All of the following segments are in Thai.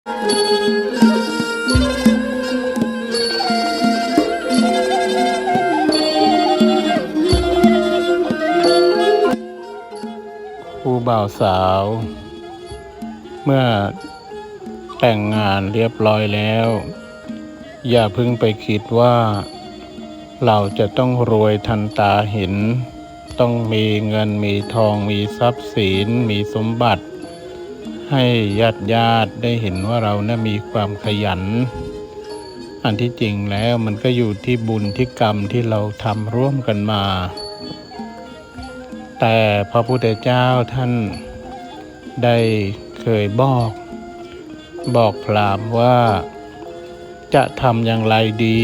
ผู้บ่าวสาว เมื่อแต่งงานเรียบร้อยแล้ว อย่าเพิ่งไปคิดว่า เราจะต้องรวยทันตาเห็น ต้องมีเงินมีทองมีทรัพย์สินมีสมบัติ ให้ญาติญาติได้เห็นว่าเรานะ่ะมีความขยัน อันที่จริงแล้วมันก็อยู่ที่บุญที่กรรมที่เราทำร่วมกันมา แต่พระพุทธเจ้าท่านได้เคยบอก บอกพรามว่าจะทำอย่างไรดี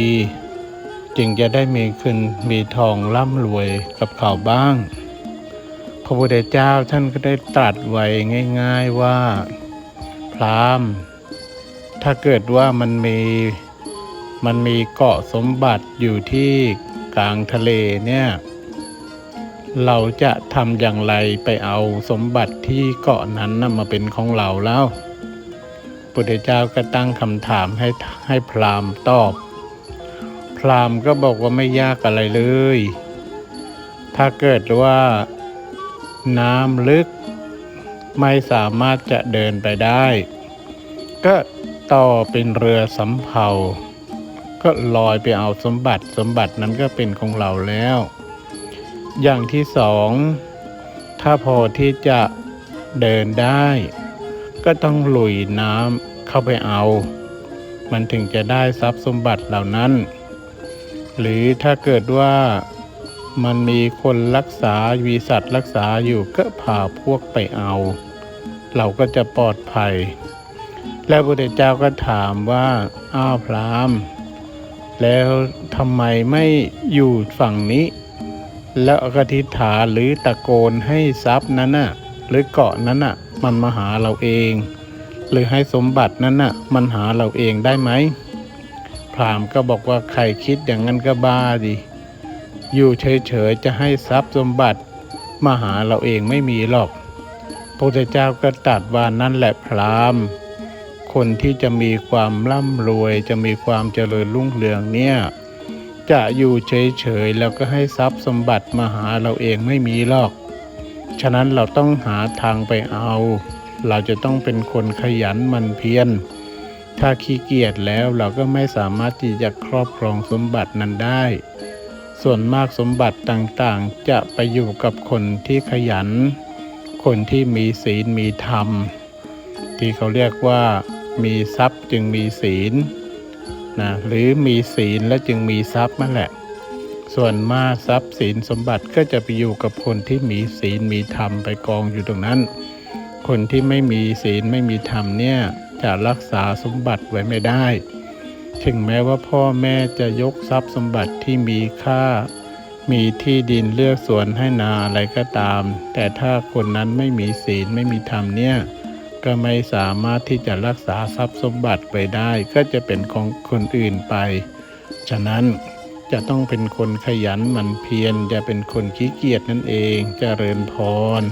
จึงจะได้มีขึ้นมีทองร่ำรวยกับเขาบ้าง พระพุทธเจ้าท่านก็ได้ตรัสไว้ง่าย ๆว่าพราหมณ์ถ้าเกิดว่ามันมีมันมีเกาะสมบัติอยู่ที่กลางทะเลเนี่ยเราจะทำอย่างไรไปเอาสมบัติที่เกาะนั้นนะมาเป็นของเราแล้วพุทธเจ้าก็ตั้งคำถามให้ให้พราหมณ์ตอบ พราหมณ์ก็บอกว่าไม่ยากอะไรเลย ถ้าเกิดว่า น้ำลึก ไม่สามารถจะเดินไปได้ ก็ต่อเป็นเรือสำเภาก็ลอยไปเอาสมบัติสมบัตินั้นก็เป็นของเราแล้ว อย่างที่สอง ถ้าพอที่จะเดินได้ ก็ต้องลุยน้ำเข้าไปเอา มันถึงจะได้ทรัพย์สมบัติเหล่านั้น หรือถ้าเกิดว่า มันมีคนรักษามีสัตว์รักษาอยู่ก็พาพวกไปเอา เราก็จะปลอดภัย แล้วพระเจ้าก็ถามว่าอ้าวพราหมณ์แล้วทำไมไม่อยู่ฝั่งนี้ แล้วอธิฐานหรือตะโกนให้ทรัพย์นั้นน่ะหรือเกาะนั้นน่ะ มันมาหาเราเอง หรือให้สมบัตินั้นน่ะ มันหาเราเองได้ไหมพราหมณ์ก็บอกว่าใครคิดอย่างนั้นก็บ้าดิ อยู่เฉยๆจะให้ทรัพย์สมบัติมาหาเราเองไม่มีหรอกพระเจ้าก็ตรัสว่านั่นแหละพราหมณ์ คนที่จะมีความร่ำรวยจะมีความเจริญรุ่งเรืองเนี่ยจะอยู่เฉยๆแล้วก็ให้ทรัพย์สมบัติมาหาเราเองไม่มีหรอก ฉะนั้นเราต้องหาทางไปเอา เราจะต้องเป็นคนขยันมันเพียร ถ้าขี้เกียจแล้วเราก็ไม่สามารถที่จะครอบครองสมบัตินั้นได้ ส่วนมากสมบัติต่างๆ จะไปอยู่กับคนที่ขยัน คนที่มีศีลมีธรรม ที่เขาเรียกว่ามีทรัพย์จึงมีศีลนะหรือมีศีลและจึงมีทรัพย์นั่นแหละ ส่วนมากทรัพย์ศีลสมบัติก็จะไปอยู่กับคนที่มีศีลมีธรรมไปกองอยู่ตรงนั้น คนที่ไม่มีศีลไม่มีธรรมเนี่ยจะรักษาสมบัติไว้ไม่ได้ ถึงแม้ว่าพ่อแม่จะยกทรัพย์สมบัติที่มีค่า มีที่ดินเลือกสวนให้นาอะไรก็ตาม แต่ถ้าคนนั้นไม่มีศีลไม่มีธรรมเนี่ย ก็ไม่สามารถที่จะรักษาทรัพย์สมบัติไปได้ ก็จะเป็นของคนอื่นไป ฉะนั้นจะต้องเป็นคนขยันหมั่นเพียรจะเป็นคนขี้เกียจนั่นเองจเจริญพร